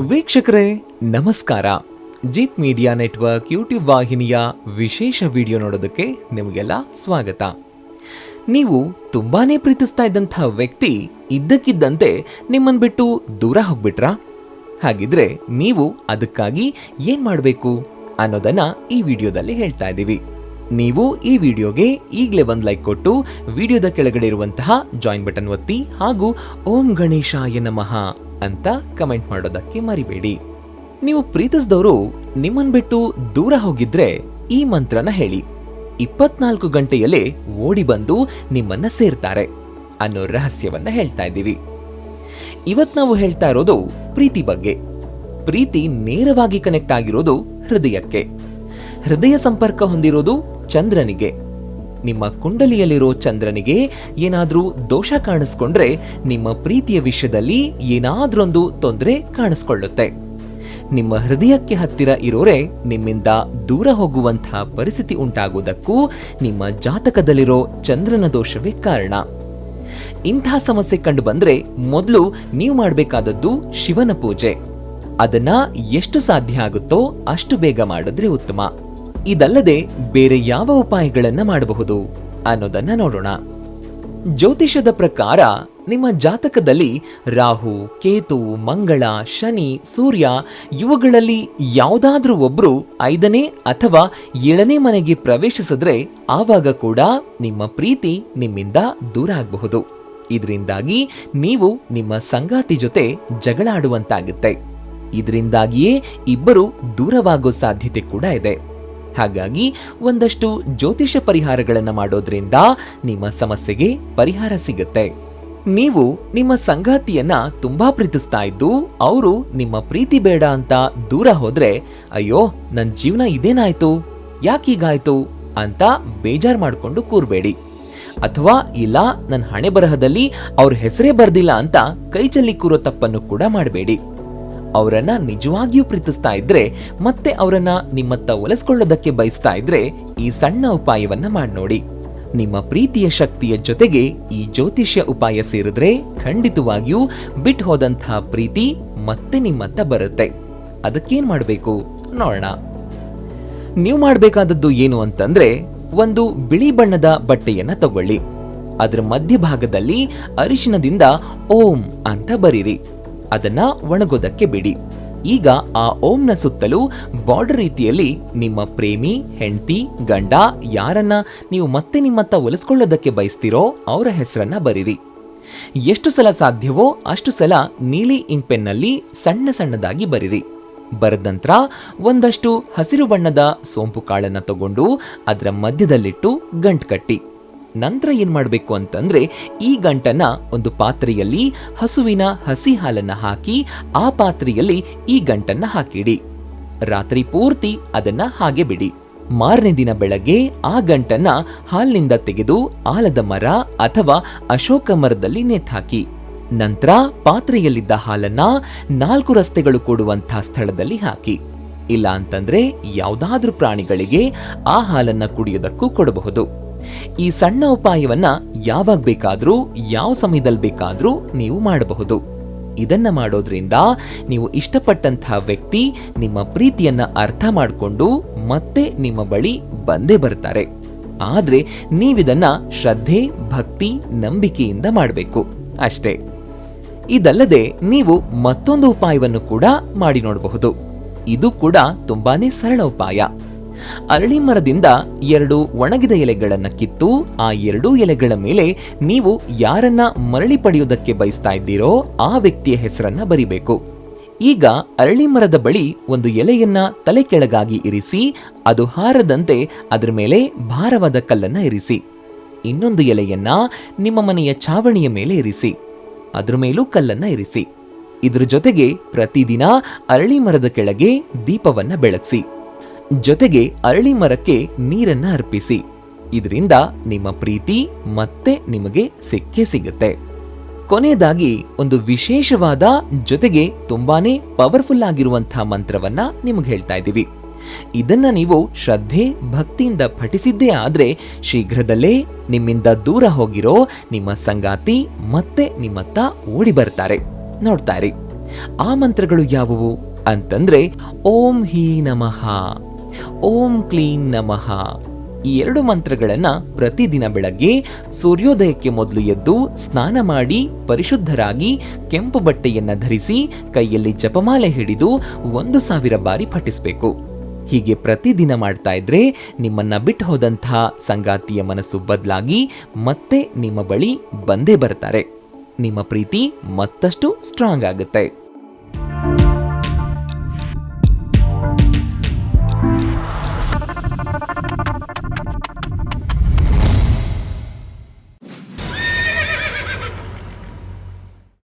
ವೀಕ್ಷಕರೇ, ನಮಸ್ಕಾರ. ಜಿತ್ media network YouTube ವಾಹಿನಿಯ ವಿಶೇಷ ವಿಡಿಯೋ ನೋಡೋದಕ್ಕೆ ನಿಮಗೆಲ್ಲ ಸ್ವಾಗತ. ನೀವು ತುಂಬಾನೇ ಪ್ರೀತಿಸ್ತಾ ಇದ್ದಂಥ ವ್ಯಕ್ತಿ ಇದ್ದಕ್ಕಿದ್ದಂತೆ ನಿಮ್ಮನ್ನು ಬಿಟ್ಟು ದೂರ ಹೋಗ್ಬಿಟ್ರಾ? ಹಾಗಿದ್ರೆ ನೀವು ಅದಕ್ಕಾಗಿ ಏನ್ ಮಾಡಬೇಕು ಅನ್ನೋದನ್ನ ಈ ವಿಡಿಯೋದಲ್ಲಿ ಹೇಳ್ತಾ ಇದ್ದೀವಿ. ನೀವು ಈ ವಿಡಿಯೋಗೆ ಈಗಲೇ ಒಂದು ಲೈಕ್ ಕೊಟ್ಟು ವಿಡಿಯೋದ ಕೆಳಗಡೆ ಇರುವಂತಹ ಜಾಯಿನ್ ಬಟನ್ ಒತ್ತಿ ಹಾಗೂ ಓಂ ಗಣೇಶಾಯ ನಮಃ ಅಂತ ಕಮೆಂಟ್ ಮಾಡೋದಕ್ಕೆ ಮರಿಬೇಡಿ. ನೀವು ಪ್ರೀತಿಸಿದವರು ನಿಮ್ಮನ್ನು ಬಿಟ್ಟು ದೂರ ಹೋಗಿದ್ರೆ ಈ ಮಂತ್ರನ ಹೇಳಿ. ಇಪ್ಪತ್ನಾಲ್ಕು ಗಂಟೆಯಲ್ಲೇ ಓಡಿ ಬಂದು ನಿಮ್ಮನ್ನ ಸೇರ್ತಾರೆ ಅನ್ನೋ ರಹಸ್ಯವನ್ನ ಹೇಳ್ತಾ ಇದ್ದೀವಿ. ಇವತ್ ನಾವು ಹೇಳ್ತಾ ಇರೋದು ಪ್ರೀತಿ ಬಗ್ಗೆ. ಪ್ರೀತಿ ನೇರವಾಗಿ ಕನೆಕ್ಟ್ ಆಗಿರೋದು ಹೃದಯಕ್ಕೆ. ಹೃದಯ ಸಂಪರ್ಕ ಹೊಂದಿರೋದು ಚಂದ್ರನಿಗೆ. ನಿಮ್ಮ ಕುಂಡಲಿಯಲ್ಲಿರೋ ಚಂದ್ರನಿಗೆ ಏನಾದರೂ ದೋಷ ಕಾಣಿಸ್ಕೊಂಡ್ರೆ ನಿಮ್ಮ ಪ್ರೀತಿಯ ವಿಷಯದಲ್ಲಿ ಏನಾದ್ರೊಂದು ತೊಂದರೆ ಕಾಣಿಸ್ಕೊಳ್ಳುತ್ತೆ. ನಿಮ್ಮ ಹೃದಯಕ್ಕೆ ಹತ್ತಿರ ಇರೋರೆ ನಿಮ್ಮಿಂದ ದೂರ ಹೋಗುವಂತಹ ಪರಿಸ್ಥಿತಿ ಉಂಟಾಗುವುದಕ್ಕೂ ನಿಮ್ಮ ಜಾತಕದಲ್ಲಿರೋ ಚಂದ್ರನ ದೋಷವೇ ಕಾರಣ. ಇಂಥ ಸಮಸ್ಯೆ ಕಂಡು ಬಂದ್ರೆ ಮೊದಲು ನೀವು ಮಾಡಬೇಕಾದದ್ದು ಶಿವನ ಪೂಜೆ. ಅದನ್ನ ಎಷ್ಟು ಸಾಧ್ಯ ಆಗುತ್ತೋ ಅಷ್ಟು ಬೇಗ ಮಾಡಿದ್ರೆ ಉತ್ತಮ. ಇದಲ್ಲದೆ ಬೇರೆ ಯಾವ ಉಪಾಯಗಳನ್ನ ಮಾಡಬಹುದು ಅನ್ನೋದನ್ನ ನೋಡೋಣ. ಜ್ಯೋತಿಷದ ಪ್ರಕಾರ ನಿಮ್ಮ ಜಾತಕದಲ್ಲಿ ರಾಹು, ಕೇತು, ಮಂಗಳ, ಶನಿ, ಸೂರ್ಯ ಇವುಗಳಲ್ಲಿ ಯಾವುದಾದ್ರೂ ಒಬ್ರು ಐದನೇ ಅಥವಾ ಏಳನೇ ಮನೆಗೆ ಪ್ರವೇಶಿಸಿದ್ರೆ ಆವಾಗ ಕೂಡ ನಿಮ್ಮ ಪ್ರೀತಿ ನಿಮ್ಮಿಂದ ದೂರ ಆಗಬಹುದು. ಇದರಿಂದಾಗಿ ನೀವು ನಿಮ್ಮ ಸಂಗಾತಿ ಜೊತೆ ಜಗಳಾಡುವಂತಾಗುತ್ತೆ. ಇದರಿಂದಾಗಿಯೇ ಇಬ್ಬರು ದೂರವಾಗೋ ಸಾಧ್ಯತೆ ಕೂಡ ಇದೆ. ಹಾಗಾಗಿ ಒಂದಷ್ಟು ಜ್ಯೋತಿಷ ಪರಿಹಾರಗಳನ್ನು ಮಾಡೋದ್ರಿಂದ ನಿಮ್ಮ ಸಮಸ್ಯೆಗೆ ಪರಿಹಾರ ಸಿಗುತ್ತೆ. ನೀವು ನಿಮ್ಮ ಸಂಗಾತಿಯನ್ನ ತುಂಬಾ ಪ್ರೀತಿಸ್ತಾ ಇದ್ದು, ಅವರು ನಿಮ್ಮ ಪ್ರೀತಿ ಬೇಡ ಅಂತ ದೂರ ಹೋದ್ರೆ, ಅಯ್ಯೋ ನನ್ನ ಜೀವನ ಇದೇನಾಯ್ತು? ಯಾಕೀಗಾಯ್ತು? ಅಂತ ಬೇಜಾರ್ ಮಾಡಿಕೊಂಡು ಕೂರಬೇಡಿ. ಅಥವಾ ಇಲ್ಲ ನನ್ನ ಹಣೆ ಬರಹದಲ್ಲಿ ಅವ್ರ ಹೆಸರೇ ಬರ್ದಿಲ್ಲ ಅಂತ ಕೈ ಚೆಲ್ಲಿ ಕೂರೋ ತಪ್ಪನ್ನು ಕೂಡ ಮಾಡಬೇಡಿ. ಅವರನ್ನ ನಿಜವಾಗಿಯೂ ಪ್ರೀತಿಸ್ತಾ ಇದ್ರೆ, ಮತ್ತೆ ಅವರನ್ನ ನಿಮ್ಮತ್ತ ಒಲಿಸ್ಕೊಳ್ಳೋದಕ್ಕೆ ಬಯಸ್ತಾ ಇದ್ರೆ, ಈ ಸಣ್ಣ ಉಪಾಯವನ್ನ ಮಾಡಿ ನೋಡಿ. ನಿಮ್ಮ ಪ್ರೀತಿಯ ಶಕ್ತಿಯ ಜೊತೆಗೆ ಈ ಜ್ಯೋತಿಷ್ಯ ಉಪಾಯ ಸೇರಿದ್ರೆ ಖಂಡಿತವಾಗಿಯೂ ಬಿಟ್ಟು ಹೋದಂತಹ ಪ್ರೀತಿ ಮತ್ತೆ ನಿಮ್ಮತ್ತ ಬರುತ್ತೆ. ಅದಕ್ಕೇನ್ ಮಾಡಬೇಕು? ನೋಡೋಣ. ನೀವು ಮಾಡಬೇಕಾದದ್ದು ಏನು ಅಂತಂದ್ರೆ, ಒಂದು ಬಿಳಿ ಬಣ್ಣದ ಬಟ್ಟೆಯನ್ನ ತಗೊಳ್ಳಿ. ಅದರ ಮಧ್ಯಭಾಗದಲ್ಲಿ ಅರಿಶಿನದಿಂದ ಓಂ ಅಂತ ಬರೀರಿ. ಅದನ್ನ ಒಣಗೋದಕ್ಕೆ ಬಿಡಿ. ಈಗ ಆ ಓಂನ ಸುತ್ತಲೂ ಬಾರ್ಡರ್ ರೀತಿಯಲ್ಲಿ ನಿಮ್ಮ ಪ್ರೇಮಿ, ಹೆಂಡತಿ, ಗಂಡ ಯಾರನ್ನ ನೀವು ಮತ್ತೆ ನಿಮ್ಮತ್ತ ಒಲಿಸ್ಕೊಳ್ಳೋದಕ್ಕೆ ಬಯಸ್ತೀರೋ ಅವರ ಹೆಸರನ್ನ ಬರೀರಿ. ಎಷ್ಟು ಸಲ ಸಾಧ್ಯವೋ ಅಷ್ಟು ಸಲ ನೀಲಿ ಇಂಕ್ ಸಣ್ಣ ಸಣ್ಣದಾಗಿ ಬರೀರಿ. ಬರೆದ ನಂತರ ಒಂದಷ್ಟು ಹಸಿರು ಬಣ್ಣದ ಸೋಂಪು ಕಾಳನ್ನು ತಗೊಂಡು ಅದರ ಮಧ್ಯದಲ್ಲಿಟ್ಟು ಗಂಟು ಕಟ್ಟಿ. ನಂತರ ಏನು ಮಾಡಬೇಕು ಅಂತಂದ್ರೆ ಈ ಗಂಟನ್ನ ಒಂದು ಪಾತ್ರೆಯಲ್ಲಿ ಹಸುವಿನ ಹಸಿ ಹಾಲನ್ನು ಹಾಕಿ ಆ ಪಾತ್ರೆಯಲ್ಲಿ ಈ ಗಂಟನ್ನ ಹಾಕಿಡಿ. ರಾತ್ರಿ ಪೂರ್ತಿ ಅದನ್ನ ಹಾಗೆ ಬಿಡಿ. ಮಾರನೇ ದಿನ ಬೆಳಗ್ಗೆ ಆ ಗಂಟನ್ನ ಹಾಲಿನಿಂದ ತೆಗೆದು ಆಲದ ಮರ ಅಥವಾ ಅಶೋಕ ಮರದಲ್ಲಿ ನೇತಾಕಿ. ನಂತರ ಪಾತ್ರೆಯಲ್ಲಿದ್ದ ಹಾಲನ್ನ ನಾಲ್ಕು ರಸ್ತೆಗಳು ಕೂಡುವಂತಹ ಸ್ಥಳದಲ್ಲಿ ಹಾಕಿ. ಇಲ್ಲ ಅಂತಂದ್ರೆ ಯಾವುದಾದ್ರೂ ಪ್ರಾಣಿಗಳಿಗೆ ಆ ಹಾಲನ್ನ ಕುಡಿಯೋದಕ್ಕೂ ಕೊಡಬಹುದು. ಈ ಸಣ್ಣ ಉಪಾಯವನ್ನ ಯಾವಾಗ ಬೇಕಾದರೂ, ಯಾವ ಸಮಯದಲ್ಲಿ ಬೇಕಾದರೂ ನೀವು ಮಾಡಬಹುದು. ಇದನ್ನ ಮಾಡೋದ್ರಿಂದ ನೀವು ಇಷ್ಟಪಟ್ಟಂತಹ ವ್ಯಕ್ತಿ ನಿಮ್ಮ ಪ್ರೀತಿಯನ್ನ ಅರ್ಥ ಮಾಡಿಕೊಂಡು ಮತ್ತೆ ನಿಮ್ಮ ಬಳಿ ಬಂದೇ ಬರ್ತಾರೆ. ಆದ್ರೆ ನೀವಿದನ್ನ ಶ್ರದ್ಧೆ, ಭಕ್ತಿ, ನಂಬಿಕೆಯಿಂದ ಮಾಡಬೇಕು. ಅಷ್ಟೇ. ಇದಲ್ಲದೆ ನೀವು ಮತ್ತೊಂದು ಉಪಾಯವನ್ನು ಕೂಡ ಮಾಡಿ ನೋಡಬಹುದು. ಇದು ಕೂಡ ತುಂಬಾನೇ ಸರಳ ಉಪಾಯ. ಅರಳಿ ಮರದಿಂದ ಎರಡು ಒಣಗಿದ ಎಲೆಗಳನ್ನು ಕಿತ್ತು ಆ ಎರಡೂ ಎಲೆಗಳ ಮೇಲೆ ನೀವು ಯಾರನ್ನ ಮರಳಿ ಪಡೆಯುವುದಕ್ಕೆ ಬಯಸ್ತಾ ಇದ್ದೀರೋ ಆ ವ್ಯಕ್ತಿಯ ಹೆಸರನ್ನ ಬರಿಬೇಕು. ಈಗ ಅರಳಿ ಮರದ ಬಳಿ ಒಂದು ಎಲೆಯನ್ನ ತಲೆ ಕೆಳಗಾಗಿ ಇರಿಸಿ, ಅದು ಹಾರದಂತೆ ಅದರ ಮೇಲೆ ಭಾರವಾದ ಕಲ್ಲನ್ನ ಇರಿಸಿ. ಇನ್ನೊಂದು ಎಲೆಯನ್ನ ನಿಮ್ಮ ಮನೆಯ ಛಾವಣಿಯ ಮೇಲೆ ಇರಿಸಿ. ಅದ್ರ ಮೇಲೂ ಕಲ್ಲನ್ನ ಇರಿಸಿ. ಇದರ ಜೊತೆಗೆ ಪ್ರತಿದಿನ ಅರಳಿ ಮರದ ಕೆಳಗೆ ದೀಪವನ್ನ ಬೆಳಗಿಸಿ. ಜೊತೆಗೆ ಅರಳಿ ಮರಕ್ಕೆ ನೀರನ್ನ ಅರ್ಪಿಸಿ. ಇದರಿಂದ ನಿಮ್ಮ ಪ್ರೀತಿ ಮತ್ತೆ ನಿಮಗೆ ಸಿಕ್ಕೇ ಸಿಗುತ್ತೆ. ಕೊನೆಯದಾಗಿ ಒಂದು ವಿಶೇಷವಾದ ಜೊತೆಗೆ ತುಂಬಾನೇ ಪವರ್ಫುಲ್ ಆಗಿರುವಂತಹ ಮಂತ್ರವನ್ನ ನಿಮಗೆ ಹೇಳ್ತಾ ಇದ್ದೀವಿ. ಇದನ್ನ ನೀವು ಶ್ರದ್ಧೆ, ಭಕ್ತಿಯಿಂದ ಪಠಿಸಿದ್ದೇ ಆದ್ರೆ ಶೀಘ್ರದಲ್ಲೇ ನಿಮ್ಮಿಂದ ದೂರ ಹೋಗಿರೋ ನಿಮ್ಮ ಸಂಗಾತಿ ಮತ್ತೆ ನಿಮ್ಮತ್ತ ಓಡಿ ಬರ್ತಾರೆ. ನೋಡ್ತಾ ಇರಿ. ಆ ಮಂತ್ರಗಳು ಯಾವುವು? ಅಂತಂದ್ರೆ, ಓಂ ಹೀ ನಮಃ. ಓಂ ಕ್ಲೀಂ ನಮಃ. ಈ ಎರಡು ಮಂತ್ರಗಳನ್ನು ಪ್ರತಿದಿನ ಬೆಳಗ್ಗೆ ಸೂರ್ಯೋದಯಕ್ಕೆ ಮೊದಲು ಎದ್ದು ಸ್ನಾನ ಮಾಡಿ ಪರಿಶುದ್ಧರಾಗಿ ಕೆಂಪು ಬಟ್ಟೆಯನ್ನು ಧರಿಸಿ ಕೈಯಲ್ಲಿ ಜಪಮಾಲೆ ಹಿಡಿದು ಒಂದು ಸಾವಿರ ಬಾರಿ ಪಠಿಸಬೇಕು. ಹೀಗೆ ಪ್ರತಿದಿನ ಮಾಡ್ತಾ ಇದ್ರೆ ನಿಮ್ಮನ್ನ ಬಿಟ್ಟು ಹೋದಂತಹ ಸಂಗಾತಿಯ ಮನಸ್ಸು ಬದಲಾಗಿ ಮತ್ತೆ ನಿಮ್ಮ ಬಳಿ ಬಂದೇ ಬರ್ತಾರೆ. ನಿಮ್ಮ ಪ್ರೀತಿ ಮತ್ತಷ್ಟು ಸ್ಟ್ರಾಂಗ್ ಆಗುತ್ತೆ.